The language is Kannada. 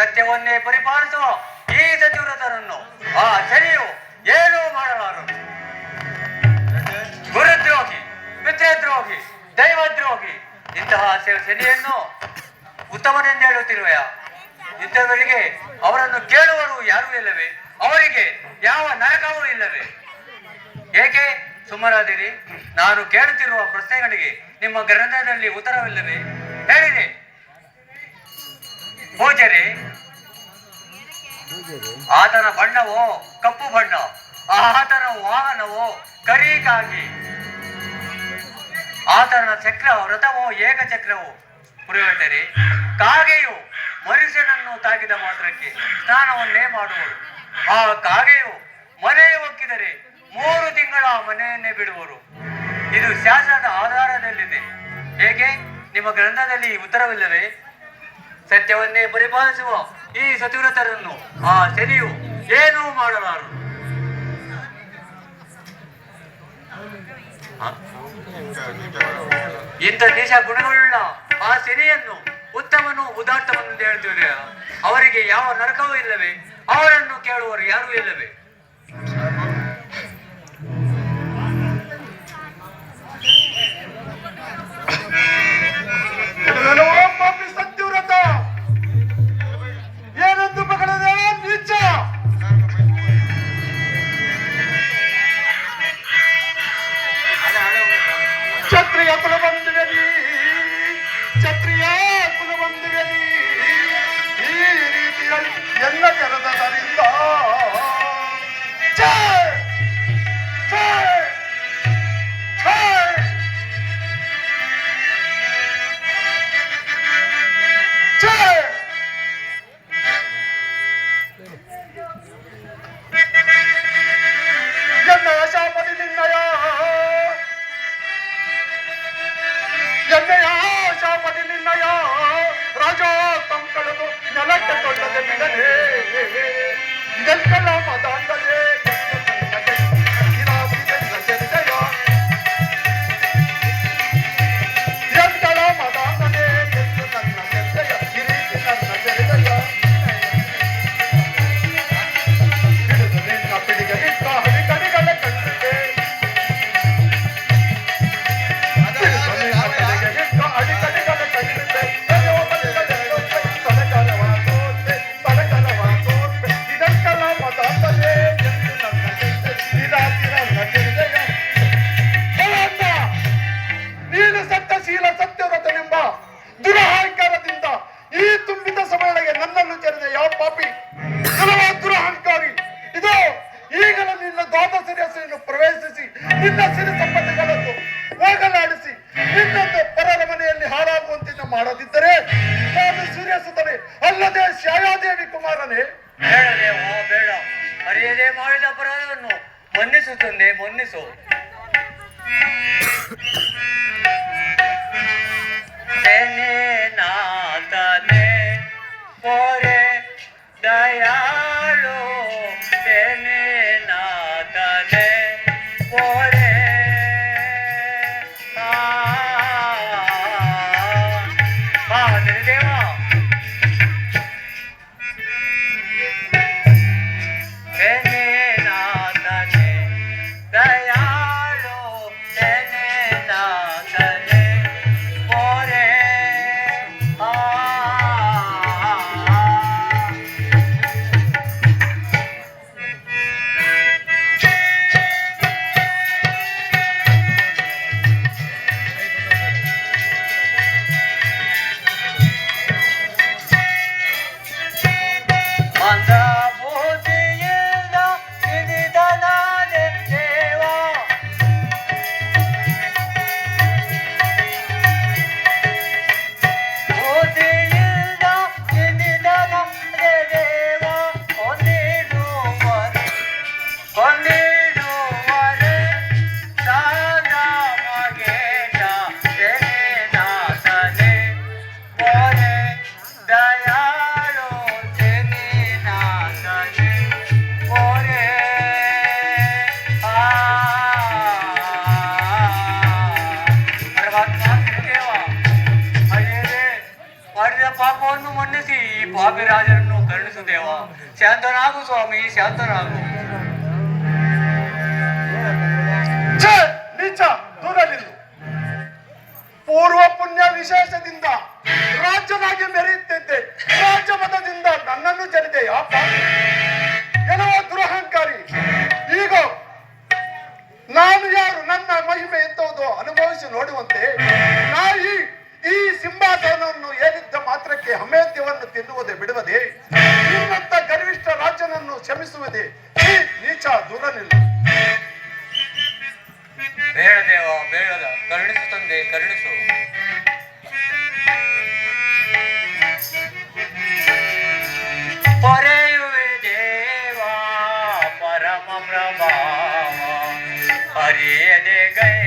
ಸತ್ಯವನ್ನೇ ಪರಿಪಾಲಿಸುವ ಈ ಸಚಿವರನ್ನು ಆ ಶನಿಯು ಏನೂ ಮಾಡಲಾರು ಗುರುದ್ರೋಹಿ ಮಿತ್ರದ್ರೋಹಿ ದೈವದ್ರೋಹಿ, ಇಂತಹ ಶನಿಯನ್ನು ಉತ್ತಮನೆಂದು ಹೇಳುತ್ತಿರುವೆಯ? ಇಂಥವರಿಗೆ ಅವರನ್ನು ಕೇಳುವರು ಯಾರೂ ಇಲ್ಲವೇ? ಅವರಿಗೆ ಯಾವ ನರಕವೂ ಇಲ್ಲವೇ? ಏಕೆ? ಸುಮ್ಮರಾದಿರಿ ನಾನು ಕೇಳುತ್ತಿರುವ ಪ್ರಶ್ನೆಗಳಿಗೆ ನಿಮ್ಮ ಗ್ರಂಥದಲ್ಲಿ ಉತ್ತರವಿಲ್ಲವೇ? ಹೇಳಿದೆ. ಪೂಜರಿ ಆತನ ಬಣ್ಣವೋ, ಕಪ್ಪು ಬಣ್ಣ. ಆತನ ವಾಹನವೋ, ಕರಿಗಾಗಿ. ಆತನ ಚಕ್ರ, ರಥವೋ, ಏಕಚಕ್ರವೋ. ಪುರೋಹಿತರೆ, ಕಾಗೆಯು ಮನುಷ್ಯನನ್ನು ತಾಗಿದ ಮಾತ್ರಕ್ಕೆ ಸ್ನಾನವನ್ನೇ ಮಾಡುವರು ಆ ಕಾಗೆಯು ಮನೆ ಒಕ್ಕಿದರೆ ಮೂರು ತಿಂಗಳ ಮನೆಯನ್ನೇ ಬಿಡುವರು. ಇದು ಶಾಸನದ ಆಧಾರದಲ್ಲಿದೆ. ಹೇಗೆ? ನಿಮ್ಮ ಗ್ರಂಥದಲ್ಲಿ ಉತ್ತರವಿಲ್ಲವೇ? ಸತ್ಯವನ್ನೇ ಪರಿಪಾಲಿಸುವ ಈ ಸತಿವ್ರತರನ್ನು ಆ ಶನಿಯು ಏನೂ ಮಾಡಲಾರದು? ಇಂಥ ದೇಶ ಗುಣಗಳುಳ್ಳ ಆ ಶನಿಯನ್ನು ಉತ್ತಮನು ಉದಾತ್ತವನ್ನು ಹೇಳ್ತೀವಿ ಅವರಿಗೆ ಯಾವ ನರಕವೂ ಇಲ್ಲವೇ? ಅವರನ್ನು ಕೇಳುವರು ಯಾರೂ ಇಲ್ಲವೇ? ಕಳೆದು ನೆಲಕ್ಕೆ ಕೊಳ್ಳದೆ ಬಿಡನೆ ಇದೆಲ್ಲ ಮದಾಂಡಲೇ ಮನ್ನಿಸು ತಂದೆ ಪಾಪವನ್ನು ಮನ್ನಿಸಿ ಈ ಪಾಪಿ ರಾಜರನ್ನು ದೇವ ಶಾಂತನಾಗು ಸ್ವಾಮಿ, ಶಾಂತನಾಗು. ಪೂರ್ವ ಪುಣ್ಯ ವಿಶೇಷದಿಂದ ರಾಜ್ಯನಾಗಿ ಮೆರೆಯುತ್ತಿದ್ದೆ. ರಾಜಮತದಿಂದ ನನ್ನನ್ನು ಜನಿದೆಯ ಕೆಲವ ದುರಹಂಕಾರಿ. ಈಗ, ನಾನು ಯಾರು? ನನ್ನ ಮಹಿಮೆ ಎಂತವುದು ಅನುಭವಿಸಿ ನೋಡುವಂತೆ. हरे दे गए